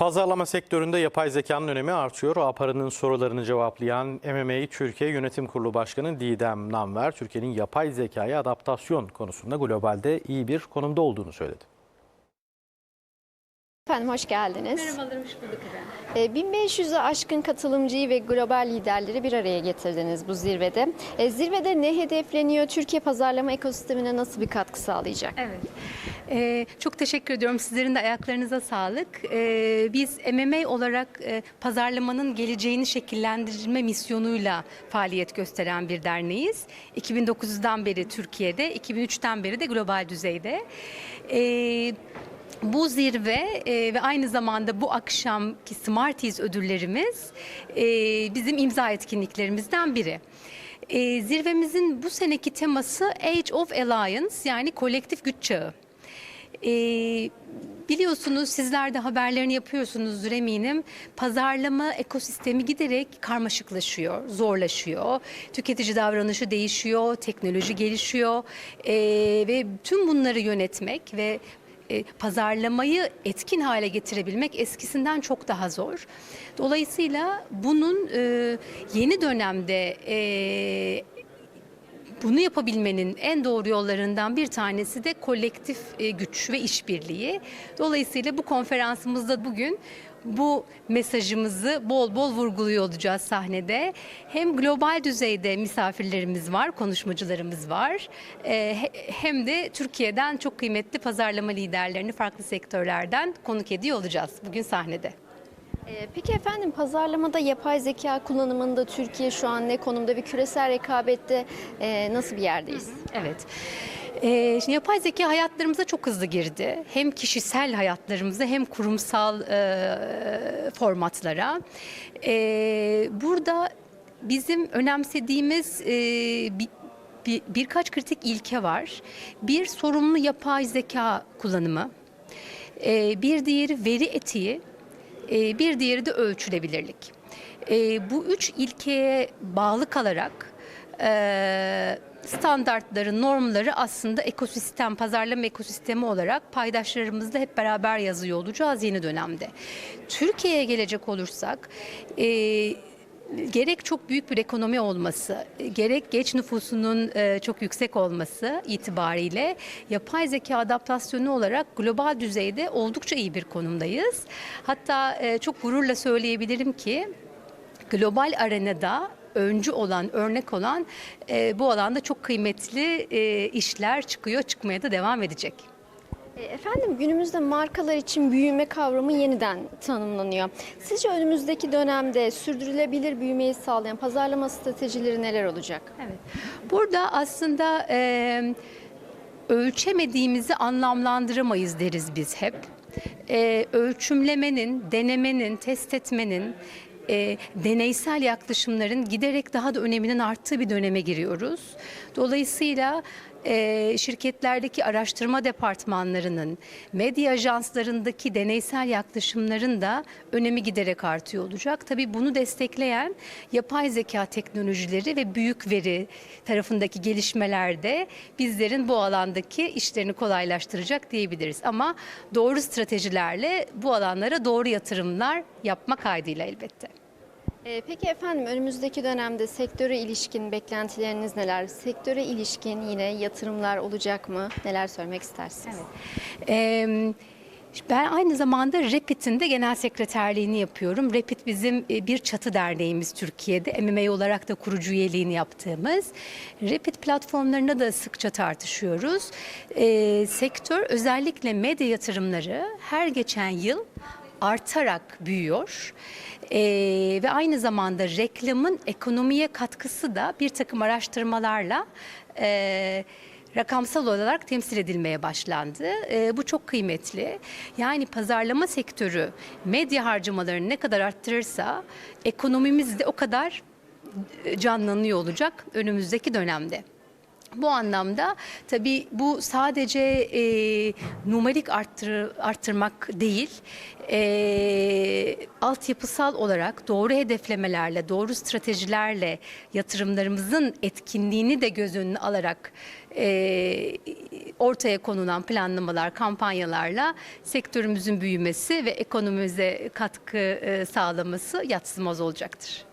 Pazarlama sektöründe yapay zekanın önemi artıyor. Aparı'nın sorularını cevaplayan MMA Türkiye Yönetim Kurulu Başkanı Didem Namver, Türkiye'nin yapay zekaya adaptasyon konusunda globalde iyi bir konumda olduğunu söyledi. Efendim hoş geldiniz. Merhabalar, hoş bulduk efendim. Ee, 1500'e aşkın katılımcıyı ve global liderleri bir araya getirdiniz bu zirvede. Ee, Zirvede ne hedefleniyor? Türkiye pazarlama ekosistemine nasıl bir katkı sağlayacak? Evet. Ee, çok teşekkür ediyorum. Sizlerin de ayaklarınıza sağlık. Ee, biz MMA olarak e, pazarlamanın geleceğini şekillendirme misyonuyla faaliyet gösteren bir derneğiz. 2009'dan beri Türkiye'de, 2003'ten beri de global düzeyde. Ee, bu zirve e, ve aynı zamanda bu akşamki Smarties ödüllerimiz e, bizim imza etkinliklerimizden biri. E, zirvemizin bu seneki teması Age of Alliance yani kolektif güç çağı. E, biliyorsunuz sizler de haberlerini yapıyorsunuzdur eminim. Pazarlama ekosistemi giderek karmaşıklaşıyor, zorlaşıyor. Tüketici davranışı değişiyor, teknoloji gelişiyor e, ve tüm bunları yönetmek ve e, pazarlamayı etkin hale getirebilmek eskisinden çok daha zor. Dolayısıyla bunun e, yeni dönemde e, bunu yapabilmenin en doğru yollarından bir tanesi de kolektif e, güç ve işbirliği. Dolayısıyla bu konferansımızda bugün bu mesajımızı bol bol vurguluyor olacağız sahnede. Hem global düzeyde misafirlerimiz var, konuşmacılarımız var. e, he- hem de Türkiye'den çok kıymetli pazarlama liderlerini farklı sektörlerden konuk ediyor olacağız bugün sahnede. Ee, Peki efendim pazarlamada yapay zeka kullanımında Türkiye şu an ne konumda ve küresel rekabette e, nasıl bir yerdeyiz? Evet. Ee, şimdi yapay zeka hayatlarımıza çok hızlı girdi. Hem kişisel hayatlarımıza hem kurumsal e, formatlara. Ee, burada bizim önemsediğimiz e, bir, bir- birkaç kritik ilke var. Bir sorumlu yapay zeka kullanımı. Bir diğeri veri etiği. Ee, bir diğeri de ölçülebilirlik. Ee, bu üç ilkeye bağlı kalarak e, standartları, normları aslında ekosistem, pazarlama ekosistemi olarak paydaşlarımızla hep beraber yazıyor olacağız yeni dönemde. Türkiye'ye gelecek olursak, e, gerek çok büyük bir ekonomi olması, gerek geç nüfusunun e, çok yüksek olması itibariyle yapay zeka adaptasyonu olarak global düzeyde oldukça iyi bir konumdayız. Hatta e, çok gururla söyleyebilirim ki global arenada öncü olan, örnek olan e, bu alanda çok kıymetli işler çıkıyor, çıkmaya da devam edecek. E, Efendim günümüzde markalar için büyüme kavramı yeniden tanımlanıyor. Sizce önümüzdeki dönemde sürdürülebilir büyümeyi sağlayan pazarlama stratejileri neler olacak? Evet. Burada aslında e, ölçemediğimizi anlamlandıramayız deriz biz hep. E, ölçümlemenin, denemenin, test etmenin, e, deneysel yaklaşımların giderek daha da öneminin arttığı bir döneme giriyoruz. Dolayısıyla e, şirketlerdeki araştırma departmanlarının, medya ajanslarındaki deneysel yaklaşımların da önemi giderek artıyor olacak. Tabii bunu destekleyen yapay zeka teknolojileri ve büyük veri tarafındaki gelişmeler de bizlerin bu alandaki işlerini kolaylaştıracak diyebiliriz. Ama doğru stratejilerle bu alanlara doğru yatırımlar yapmak kaydıyla elbette. E, Peki efendim önümüzdeki dönemde sektöre ilişkin beklentileriniz neler? Sektöre ilişkin yine yatırımlar olacak mı? Neler söylemek istersiniz? Ee, ben aynı zamanda Rapid'in de genel sekreterliğini yapıyorum. Rapid bizim e, bir çatı derneğimiz Türkiye'de. MMA olarak da kurucu üyeliğini yaptığımız. Rapid platformlarında da sıkça tartışıyoruz. Ee, sektör özellikle medya yatırımları her geçen yıl artarak büyüyor. Ee, ve aynı zamanda reklamın ekonomiye katkısı da bir takım araştırmalarla e, rakamsal olarak temsil edilmeye başlandı. Ee, bu çok kıymetli. Yani pazarlama sektörü medya harcamalarını ne kadar arttırırsa ekonomimiz de o kadar e, canlanıyor olacak önümüzdeki dönemde. Bu anlamda tabii bu sadece e, numarik arttır, arttırmak değil, e, altyapısal olarak doğru hedeflemelerle, doğru stratejilerle yatırımlarımızın etkinliğini de göz önüne alarak e, ortaya konulan planlamalar, kampanyalarla sektörümüzün büyümesi ve ekonomimize katkı e, sağlaması yatsımaz olacaktır.